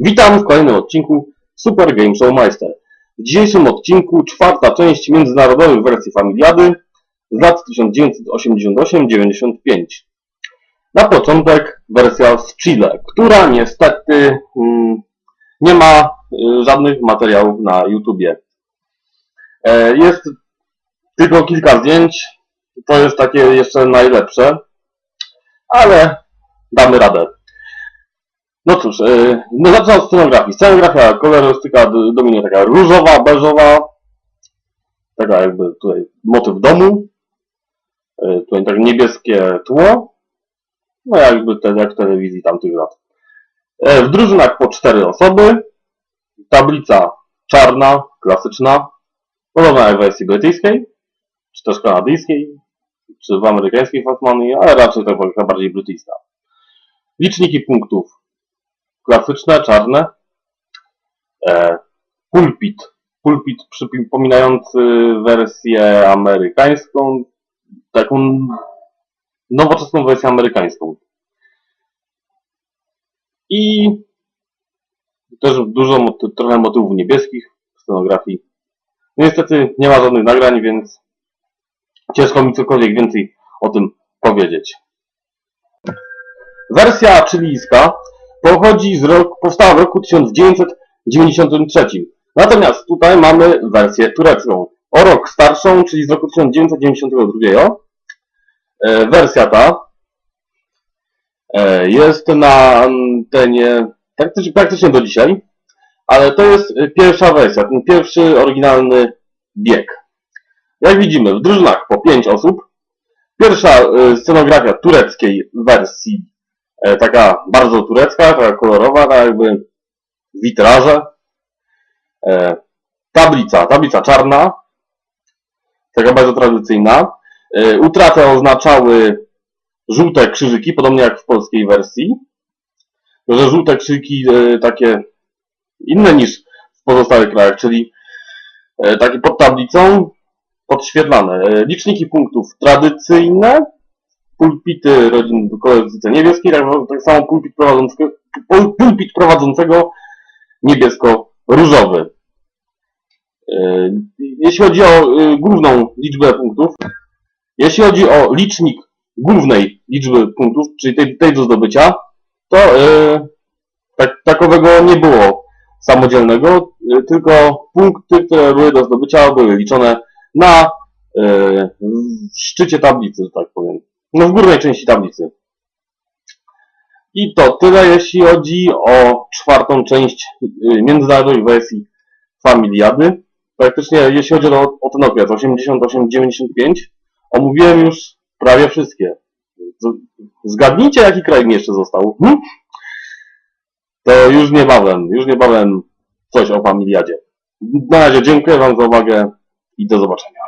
Witam w kolejnym odcinku Super Game Show Meister. W dzisiejszym odcinku czwarta część międzynarodowych wersji Familiady z lat 1988-95. Na początek wersja z Chile, która niestety mm, nie ma y, żadnych materiałów na YouTubie. E, jest tylko kilka zdjęć, to jest takie jeszcze najlepsze, ale damy radę. No cóż, yy, no zacznę od scenografii. Scenografia, kolorystyka dominuje taka różowa, beżowa, taka jakby tutaj motyw domu, yy, tutaj tak niebieskie tło, no jakby te, jak w telewizji tamtych lat. Yy, w drużynach po cztery osoby, tablica czarna, klasyczna, podobna jak w wersji brytyjskiej, czy też kanadyjskiej, czy w amerykańskiej Fatmanii, ale raczej to taka bardziej brytyjska. Liczniki punktów klasyczne, czarne. E, pulpit. Pulpit przypominający wersję amerykańską, taką nowoczesną wersję amerykańską. I też dużo, trochę motywów niebieskich w scenografii. No Niestety nie ma żadnych nagrań, więc ciężko mi cokolwiek więcej o tym powiedzieć. Wersja chilijska pochodzi z roku, powstała w roku 1993. Natomiast tutaj mamy wersję turecką. O rok starszą, czyli z roku 1992. E, wersja ta e, jest na antenie praktycznie, praktycznie do dzisiaj, ale to jest pierwsza wersja, ten pierwszy oryginalny bieg. Jak widzimy, w drużynach po 5 osób. Pierwsza e, scenografia tureckiej wersji taka bardzo turecka, taka kolorowa, tak jakby witraże. E, tablica, tablica czarna, taka bardzo tradycyjna. E, utratę oznaczały żółte krzyżyki, podobnie jak w polskiej wersji. Że żółte krzyżyki e, takie inne niż w pozostałych krajach, czyli e, takie pod tablicą podświetlane. E, liczniki punktów tradycyjne, pulpity rodzin kolorystyce niebieskiej, tak, tak samo pulpit prowadzącego, pul- pulpit prowadzącego niebiesko-różowy. Yy, Jeśli chodzi o yy, główną liczbę punktów, jeśli chodzi o licznik głównej liczby punktów, czyli tej, tej do zdobycia, to yy, tak, takowego nie było samodzielnego, tylko punkty, które były do zdobycia, były liczone na w szczycie tablicy, że tak powiem. No w górnej części tablicy. I to tyle, jeśli chodzi o czwartą część y, międzynarodowej wersji Familiady. Praktycznie, jeśli chodzi o, o ten okres 88-95, omówiłem już prawie wszystkie. Zgadnijcie, jaki kraj mi jeszcze został. Hm? To już niebawem, już niebawem coś o Familiadzie. Na razie dziękuję Wam za uwagę i do zobaczenia.